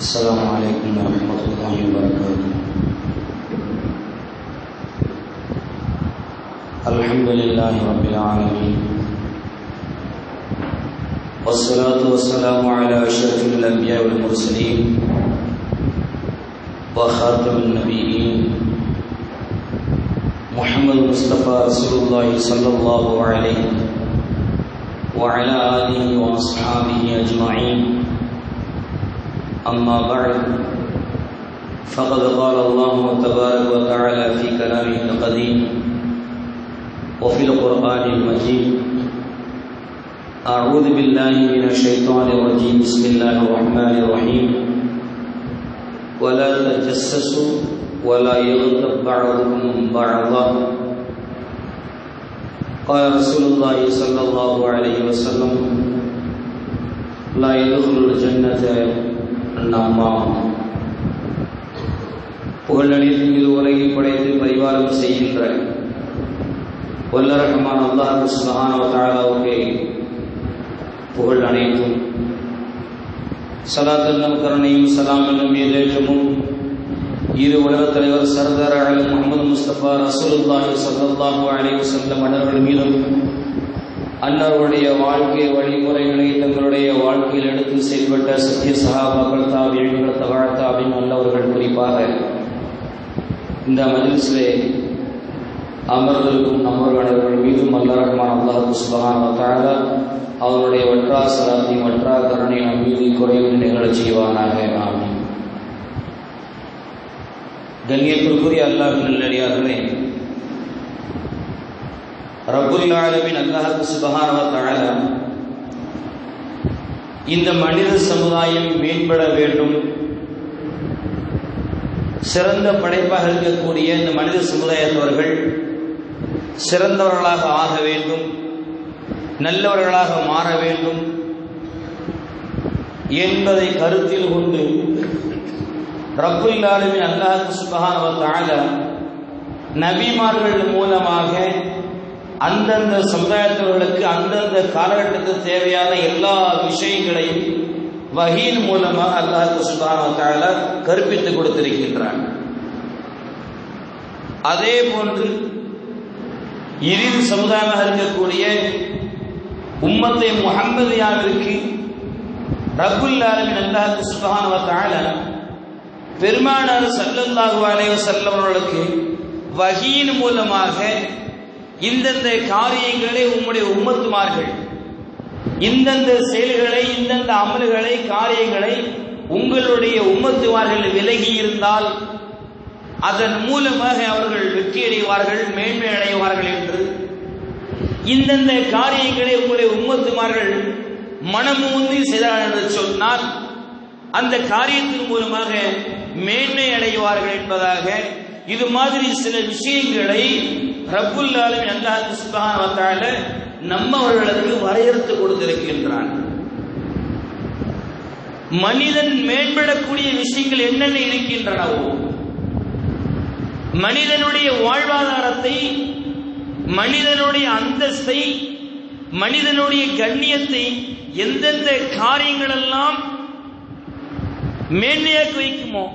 السلام عليكم ورحمة الله وبركاته الحمد لله رب العالمين والصلاة والسلام على أشرف الأنبياء والمرسلين وخاتم النبيين محمد مصطفى رسول الله صلى الله عليه وعلى آله وأصحابه أجمعين أما بعد فقد قال الله تبارك وتعالى في كلامه القديم وفي القرآن المجيد أعوذ بالله من الشيطان الرجيم بسم الله الرحمن الرحيم. ولا تجسسوا ولا يغتب بعضكم بعضا. قال رسول الله صلى الله عليه وسلم لا يدخل الجنة நம்மா புகழனின் இது உலகில் படைத்து பரிவாரம் செய்கின்ற வல்லரகமான அல்லாஹ் சுபஹானவத்தாலாவுக்கு புகழ் அனைத்தும். சலாத்தல்லும் கருணையும் சலாம் என்னும் மீதேற்றமும் இரு உலகத் தலைவர் சர்தார் அலி முகமது முஸ்தபா ரசூலுல்லாஹி ஸல்லல்லாஹு அலைஹி வஸல்லம் மன்னர்கள் மீதும் அன்னருடைய வாழ்க்கை வழிமுறைகளை தங்களுடைய வாழ்க்கையில் எடுத்து செயல்பட்ட சத்திய சகாபாக்கள் தாபியங்கள் தவாழ் தாபின் நல்லவர்கள் குறிப்பாக இந்த மஜிலிஸிலே அமர்ந்திருக்கும் நம்மர்கள் மீதும் அல்ல ரஹ்மான் அல்லாஹு சுபஹான் அவருடைய வற்றா சலாத்தி வற்றா கருணை நம் மீது குறைவு நிகழச் செய்வானாக. ஆமீன். கண்ணியத்திற்குரிய அல்லாஹ் நல்லடியார்களே ரபுல் ஆலமின் அல்லாஹு சுபஹானவ இந்த மனித சமுதாயம் மேம்பட வேண்டும். சிறந்த படைப்பாக இருக்கக்கூடிய இந்த மனித சமுதாயத்தவர்கள் சிறந்தவர்களாக ஆக வேண்டும். நல்லவர்களாக மாற வேண்டும். என்பதை கருத்தில் கொண்டு ரப்புல் ஆலமின் அல்லாஹு சுபஹானவ நபிமார்கள் மூலமாக அந்தந்த சமுதாயத்தவர்களுக்கு அந்தந்த காலகட்டத்துக்கு தேவையான எல்லா விஷயங்களையும் வகையின் மூலமாக அல்லாஹ் சுபான கற்பித்து கொடுத்திருக்கின்றான். அதே போன்று இறுதி சமுதாயமாக இருக்கக்கூடிய உம்மத்தை முகம்மதியாவிற்கு ரகுல் ஆலமின் அல்லாஹ் சுபான பெருமானார் சல்லல்லாஹு அலைவ செல்லவர்களுக்கு வகையின் மூலமாக இந்தந்த காரியங்களை உம்முடைய உம்மத்துமார்கள் இந்தந்த செயல்களை இந்தந்த அமல்களை காரியங்களை உங்களுடைய உம்மத்துமார்கள் விலகி இருந்தால் அதன் மூலமாக அவர்கள் வெற்றி அடைவார்கள் மேன்மை அடைவார்கள் என்று. இந்தந்த காரியங்களை உங்களுடைய உம்மத்துமார்கள் மனமுந்தி செய்தார்கள் என்று சொன்னால் அந்த காரியத்தின் மூலமாக மேன்மை அடைவார்கள் என்பதாக. இது மாதிரி சில விஷயங்களை ரப்புல் ஆலமின் அல்லாஹ் சுப்ஹானஹு வ நம்மவர்களுக்கு வரையறுத்து கொடுத்திருக்கின்றான். மனிதன் மேம்படக்கூடிய விஷயங்கள் என்னென்ன இருக்கின்றனவோ மனிதனுடைய வாழ்வாதாரத்தை மனிதனுடைய அந்தஸ்தை மனிதனுடைய கண்ணியத்தை எந்தெந்த காரியங்களெல்லாம் மேன்மையாக்கி வைக்குமோ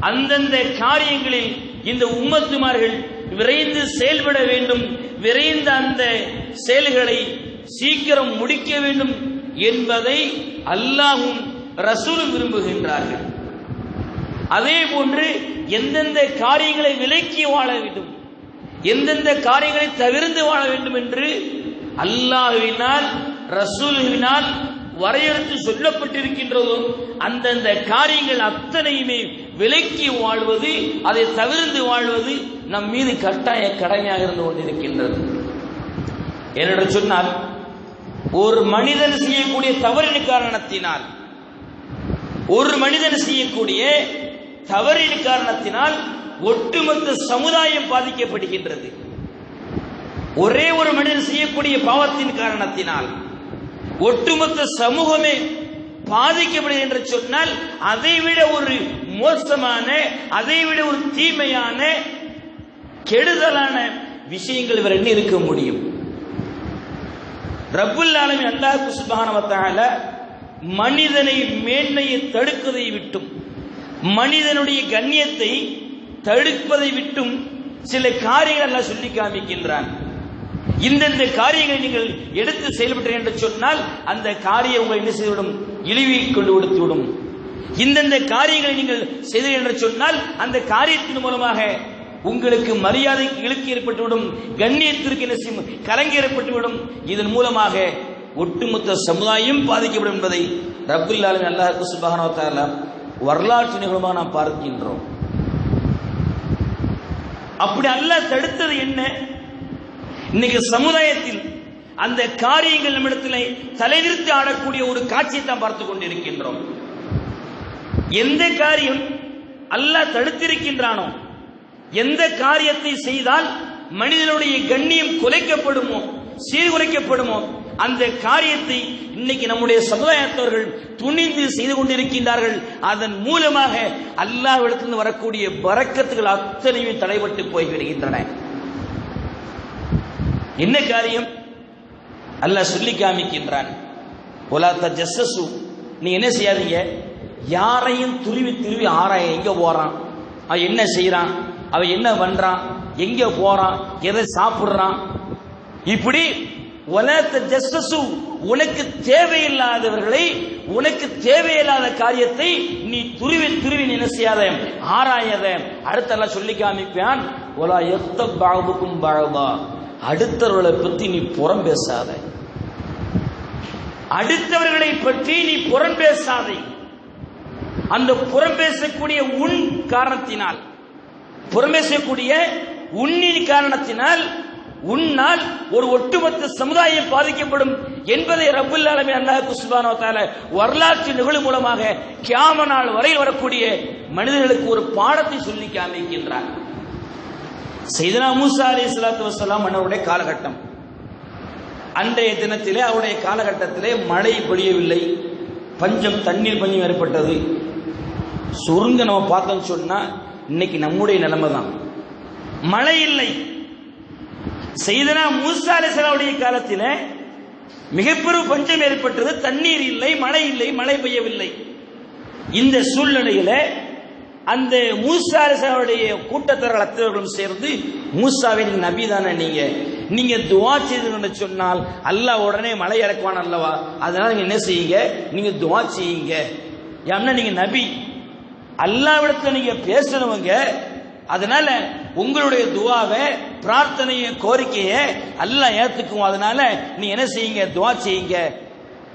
அந்தந்த காரியங்களில் இந்த உம்மத்துமார்கள் விரைந்து செயல்பட வேண்டும். விரைந்து அந்த செயல்களை சீக்கிரம் முடிக்க வேண்டும் என்பதை அல்லாஹும் ரசூலும் விரும்புகின்றார்கள். அதே போன்று எந்தெந்த காரியங்களை விலக்கி வாழ வேண்டும் எந்தெந்த காரியங்களை தவிர்த்து வாழ வேண்டும் என்று அல்லாஹுவினால் ரசூலுவினால் வரையறுத்து சொல்லப்பட்டிருக்கின்றதோ அந்தந்த காரியங்கள் அத்தனையுமே விலக்கி வாழ்வது அதை தவிர்த்து வாழ்வது நம் மீது கட்டாய கடமையாக இருந்து கொண்டிருக்கின்றது. என்று சொன்னால் ஒரு மனிதன் செய்யக்கூடிய தவறின் காரணத்தினால் ஒரு மனிதன் செய்யக்கூடிய தவறின் காரணத்தினால் ஒட்டுமொத்த சமுதாயம் பாதிக்கப்படுகின்றது. ஒரே ஒரு மனிதன் செய்யக்கூடிய பாவத்தின் காரணத்தினால் ஒட்டுமொத்த சமூகமே பாதிக்கப்படுகிறது என்று சொன்னால் அதைவிட ஒரு மோசமான அதைவிட ஒரு தீமையான கெடுதலான விஷயங்கள் இவர் என்ன இருக்க முடியும். ரப்புல் ஆலமி அல்லாஹ் சுப்ஹானஹு மனிதனை மேன்மையை தடுக்கதை விட்டும் மனிதனுடைய கண்ணியத்தை தடுப்பதை விட்டும் சில காரியங்கள் எல்லாம் சொல்லி காமிக்கின்றான். இந்தந்த காரியங்களை நீங்கள் எடுத்து செயல்பட்டீர்கள் என்று சொன்னால் அந்த காரியம் உங்களை என்ன செய்துவிடும்? இழிவை கொண்டு விடுத்துவிடும் இந்தந்த காரியங்களை நீங்கள் செய்தீர்கள் என்று சொன்னால் அந்த காரியத்தின் மூலமாக உங்களுக்கு மரியாதை இழுக்கு ஏற்பட்டுவிடும் கண்ணியத்திற்கு என்ன செய்யும் கலங்கி ஏற்பட்டுவிடும் இதன் மூலமாக ஒட்டுமொத்த சமுதாயம் பாதிக்கப்படும் என்பதை ரப்புல் ஆலமீன் அல்லாஹ் சுப்ஹானஹு வரலாற்று நிகழ்வாக நாம் பார்க்கின்றோம். அப்படி அல்ல தடுத்தது என்ன? இன்னைக்கு சமுதாயத்தில் அந்த காரியங்கள் நம்மிடத்தில் தலைவிரித்து ஆடக்கூடிய ஒரு காட்சியை தான் பார்த்து கொண்டிருக்கின்றோம். எந்த காரியம் அல்லாஹ் தடுத்திருக்கின்றானோ எந்த காரியத்தை செய்தால் மனிதனுடைய கண்ணியம் குலைக்கப்படுமோ சீர்குலைக்கப்படுமோ அந்த காரியத்தை இன்னைக்கு நம்முடைய சமுதாயத்தவர்கள் துணிந்து செய்து கொண்டிருக்கின்றார்கள். அதன் மூலமாக அல்லாவிடத்திலிருந்து வரக்கூடிய பறக்கத்துகள் அத்தனையும் தடைபட்டு போய்விடுகின்றன. என்ன காரியம்? அல்லாஹ் சொல்லி காமிக்கின்றான். ஒலாத்த ஜஸ்ஸசு நீ என்ன செய்யாதீங்க? யாரையும் துருவி துருவி ஆராய எங்க போறான்? அவன் என்ன செய்யறான் அவன் என்ன பண்றான்? எங்க போறான்? எதை சாப்பிடுறான்? இப்படி ஒலாத்த ஜஸ்ஸசு உனக்கு தேவையில்லாதவர்களை உனக்கு தேவையில்லாத காரியத்தை நீ துருவி துருவி நினைசியாத என்ன ஆராயாத. அடுத்தெல்லாம் சொல்லி காமிப்பான் ஒலா எத்த பாகுக்கும் பாகுபா அடுத்தவர்களை பத்தி நீ புறம் பேசாத. அடுத்தவர்களை பற்றி நீ புறம் பேசாதே. அந்த புறம் பேசக்கூடிய உன் காரணத்தினால் புறம் பேசக்கூடிய உன்னின் காரணத்தினால் உன்னால் ஒரு ஒட்டுமொத்த சமுதாயம் பாதிக்கப்படும் என்பதை ரபுல் அலமி அல்லாஹ் சுப்ஹானஹு வரலாற்று நிகழ்வு மூலமாக கியாம நாள் வரையில் வரக்கூடிய மனிதர்களுக்கு ஒரு பாடத்தை சொல்லி காமிக்கின்றார். செய்தனா மூசா அலி ஸலாத்து வசலாம் அவருடைய காலகட்டம். அன்றைய தினத்திலே அவருடைய காலகட்டத்திலே மழை பொழியவில்லை. பஞ்சம் தண்ணீர் பஞ்சம் ஏற்பட்டது. சுருங்க நம்ம பார்த்தோம்னு சொன்னா இன்னைக்கு நம்முடைய நிலைமை தான் மழை இல்லை. செய்தனா மூசா அலைஹிஸ்ஸலாமுடைய காலத்திலே மிகப்பெரிய பஞ்சம் ஏற்பட்டது. தண்ணீர் இல்லை மழை இல்லை மழை பெய்யவில்லை. இந்த சூழ்நிலையில அந்த மூசா அலிசாவுடைய கூட்டத்தர்கள் அத்தவர்களும் சேர்ந்து மூசாவின் நபி தானே நீங்க. நீங்க துவா செய்துன்னு சொன்னால் அல்லாஹ் உடனே மலை இறக்குவான் அல்லவா? அதனால நீங்க என்ன செய்யுங்க? நீங்க துவா செய்யுங்க. ஏன்னா நீங்க நபி. அல்லாவிடத்துல நீங்க பேசணுவங்க அதனால உங்களுடைய துவாவை பிரார்த்தனையை கோரிக்கையை அல்லாஹ் ஏத்துக்கும். அதனால நீ என்ன செய்யுங்க? துவா செய்யுங்க.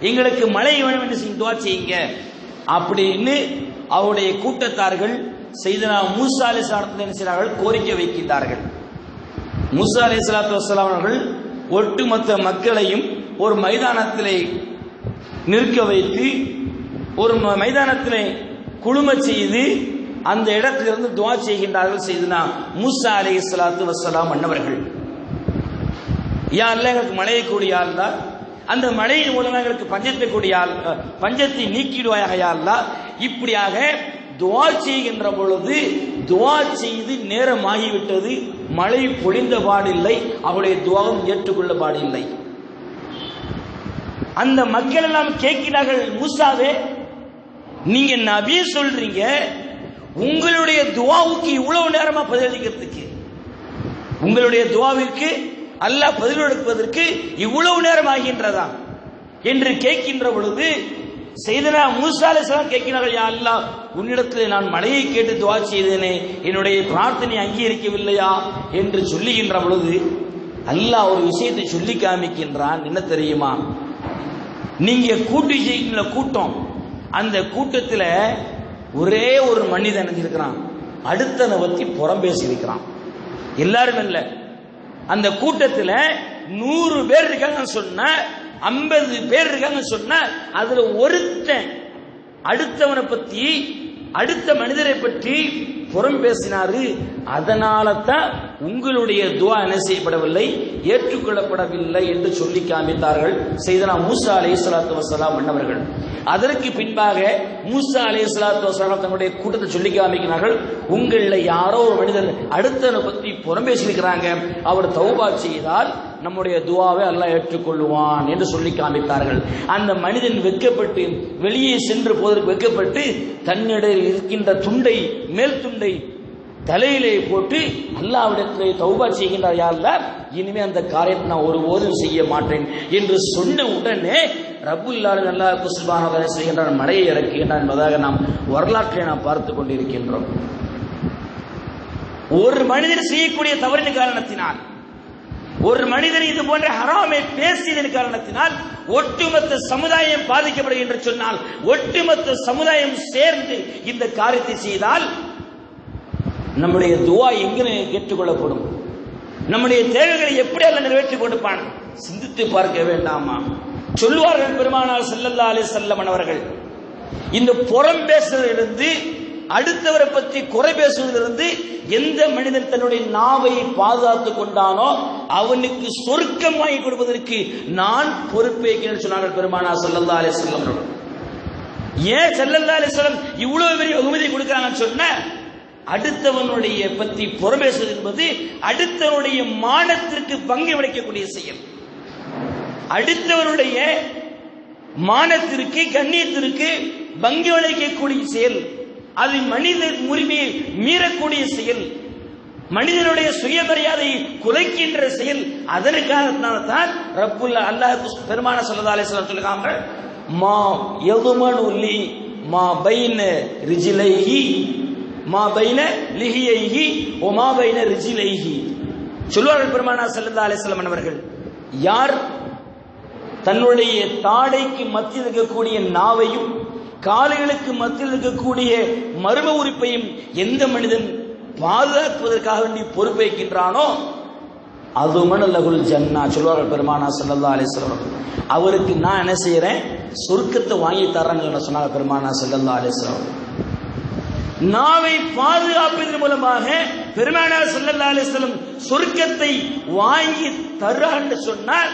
எங்களுக்கு மழை வேணும் என்று துவா செய்யுங்க. அப்படின்னு அவருடைய கூட்டத்தார்கள் செய்தனா மூசாலி சார்ந்த என்ன செய்கிறார்கள் கோரிக்கை வைக்கின்றார்கள். மூசா அலி சலாத்து வசலாம் அவர்கள் ஒட்டுமொத்த மக்களையும் ஒரு மைதானத்திலே நிற்க வைத்து ஒரு ம- மைதானத்திலே குழும செய்து அந்த இடத்திலிருந்து துவா செய்கின்றார்கள் செய்தனா மூசா அலி சலாத்து வசலாம் அன்னவர்கள் யா அல்ல எங்களுக்கு மழையை கூடிய அல்ல அந்த மழையின் மூலமாக எங்களுக்கு பஞ்சத்தை கூடிய ஆள் பஞ்சத்தை நீக்கிடுவாயாக யா இப்படியாக துவா செய்கின்ற பொழுது துவா செய்து நேரமாகிவிட்டது. மழை பொழிந்த பாடில்லை அவருடைய துவாவும் ஏற்றுக்கொள்ள பாடில்லை அந்த மக்கள் எல்லாம் கேட்கிறார்கள் மூசாவே நீங்க நபிய சொல்றீங்க உங்களுடைய துவாவுக்கு இவ்வளவு நேரமா பதிலளிக்கிறதுக்கு? உங்களுடைய துவாவிற்கு அல்லாஹ் பதில் எடுப்பதற்கு இவ்வளவு நேரம் ஆகின்றதா என்று கேட்கின்ற பொழுது செய்தனா மூசா அலைஹிஸ்ஸலாம் கேட்கிறார்கள் யா அல்லா உன்னிடத்தில் நான் மழையை கேட்டு துவா செய்தேனே என்னுடைய பிரார்த்தனை அங்கீகரிக்கவில்லையா? என்று சொல்லுகின்ற பொழுது அல்லாஹ் ஒரு விஷயத்தை சொல்லி காமிக்கின்றான். என்ன தெரியுமா? நீங்க கூட்டு செய்கின்ற கூட்டம் அந்த கூட்டத்தில் ஒரே ஒரு மனிதன் இருக்கிறான் அடுத்தனை பற்றி புறம் பேசியிருக்கிறான் எல்லாருமே எல்லாரும் அந்த கூட்டத்தில் நூறு பேர் இருக்காங்கன்னு சொன்ன ஐம்பது பேர் இருக்காங்கன்னு சொன்னா அதுல ஒருத்தன் அடுத்தவனை பத்தி அடுத்த மனிதரை பற்றி புறம் பேசினாரு. அதனால தான் உங்களுடைய துவா என்ன செய்யப்படவில்லை ஏற்றுக்கொள்ளப்படவில்லை என்று சொல்லி காமித்தார்கள் செய்தனா மூசா அலை சலாத்து வசலாம் மன்னவர்கள். அதற்கு பின்பாக மூசா அலை சலாத்து வசலாம் தங்களுடைய கூட்டத்தை சொல்லி காமிக்கிறார்கள். உங்களில் யாரோ ஒரு மனிதர் அடுத்தவனை பற்றி புறம் பேசியிருக்கிறாங்க. அவர் தௌபா செய்தால் நம்முடைய துவாவை அல்லாஹ் ஏற்றுக்கொள்வான் என்று சொல்லி காமித்தார்கள். அந்த மனிதன் வெட்கப்பட்டு வெளியே சென்று போவதற்கு வெட்கப்பட்டு தன்னிடையில் இருக்கின்ற துண்டை மேல் துண்டை தலையிலே போட்டு அல்லாவிடத்திலே தௌபா செய்கின்றார். யாரெல்லாம் இனிமே அந்த காரியத்தை நான் ஒருபோதும் செய்ய மாட்டேன் என்று சொன்ன உடனே ரப்புல்லாலும் நல்லா குசுபான செய்கின்றார் மழையை இறக்குகின்றான் என்பதாக நாம் வரலாற்றை நாம் பார்த்து கொண்டிருக்கின்றோம். ஒரு மனிதன் செய்யக்கூடிய தவறின் காரணத்தினால் ஒரு மனிதன் இது போன்ற ஹராமை பேசியதன் காரணத்தினால் ஒட்டுமொத்த சமுதாயம் பாதிக்கப்படும் என்று சொன்னால் ஒட்டுமொத்த சமுதாயம் சேர்ந்து இந்த காரியத்தை செய்தால் நம்முடைய துவா எங்கே கேட்டுக்கொள்ளப்படும் நம்முடைய தேவைகளை எப்படி அல்ல நிறைவேற்றி கொடுப்பான் சிந்தித்து பார்க்க வேண்டாமா? சொல்லுவார்கள் பெருமானார் செல்லல்லா அலி செல்லமன் அவர்கள் இந்த புறம் பேசுவதிலிருந்து அடுத்தவரை பற்றி குறை பேசுவதிலிருந்து எந்த மனிதன் தன்னுடைய நாவை பாதுகாத்துக் கொண்டானோ அவனுக்கு சொர்க்கம் வாங்கி கொடுப்பதற்கு நான் பொறுப்பேற்கிறேன் சொன்னார்கள் பெருமானா செல்லல்லா அலி செல்லம் ஏன் செல்லல்லா அலி செல்லம் இவ்வளவு பெரிய வெகுமதி கொடுக்குறாங்கன்னு சொன்ன அடுத்தவனுடைய பற்றி புறம்பேசுவது என்பது அடுத்தவனுடைய மானத்திற்கு பங்கு விளைக்கக்கூடிய செயல். அடுத்தவனுடைய மானத்திற்கு கண்ணியத்திற்கு பங்கு விளைக்கக்கூடிய செயல். அது மனித உரிமையை மீறக்கூடிய செயல். மனிதனுடைய சுயமரியாதை குலைக்கின்ற செயல் அதற்காக தான் ரப்புல்ல அல்லாஹ் பெருமான சொல்லதாலே சொல்லுகாங்க மா எதுமன் உள்ளி மா பைன ரிஜிலைஹி மா பைன லிஹியைஹி ஓ மா பைன ரிஜிலைஹி. சொல்லுவார்கள் பெருமானா சல்லா அலிஸ்லாம் அவர்கள் யார் தன்னுடைய தாடைக்கு மத்தியில் இருக்கக்கூடிய நாவையும் காலைகளுக்கு மத்தியில் இருக்கக்கூடிய மர்ம உறுப்பையும் எந்த மனிதன் பாதுகாப்பதற்காக வேண்டி பொறுப்பேற்கின்றானோ அது மணலகுல் ஜன்னா. சொல்வார்கள் பெருமானா சல்லா அலிஸ்லாம் அவருக்கு நான் என்ன செய்யறேன்? சொர்க்கத்தை வாங்கி தரேன்னு சொன்னாங்க பெருமானா சல்லா அலிஸ்லாம் நாவை பாதுகாப்பதன் மூலமாக பெருமானார் சல்லல்லா அலிஸ்லம் சொர்க்கத்தை வாங்கி தர்றான்னு சொன்னால்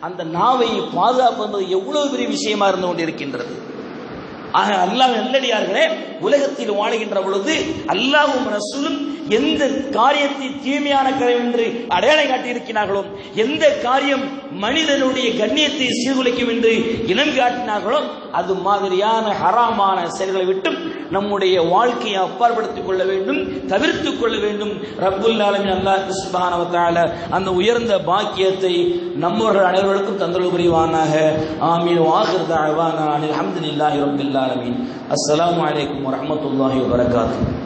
அந்த நாவை பாதுகாப்பது எவ்வளவு பெரிய விஷயமா இருந்து கொண்டிருக்கின்றது? ஆக அல்லாஹ் நல்லடியார்களே உலகத்தில் வாழ்கின்ற பொழுது அல்லாஹும் ரசூலும் எந்த காரியத்தை தீமையான காரியம் என்று அடையாளம் காட்டியிருக்கிறார்களோ எந்த காரியம் மனிதனுடைய கண்ணியத்தை சீர்குலைக்கும் என்று இனம் காட்டினார்களோ அது மாதிரியான ஹராமான செயல்களை விட்டு நம்முடைய வாழ்க்கையை அப்பாற்படுத்திக் கொள்ள வேண்டும் தவிர்த்துக் கொள்ள வேண்டும். ரப்புல் ஆலமின் அல்லாஹ் சுப்ஹானஹு அந்த உயர்ந்த பாக்கியத்தை நம்மவர்கள் அனைவருக்கும் தந்தரவு புரிவானாக. ஆமீன். வாஹிர் தஅவானா அனில் ரபுல்லாலமின் அஸ்லாம் வலைக்கம் வரமத்துல்லாஹி வரகாத்து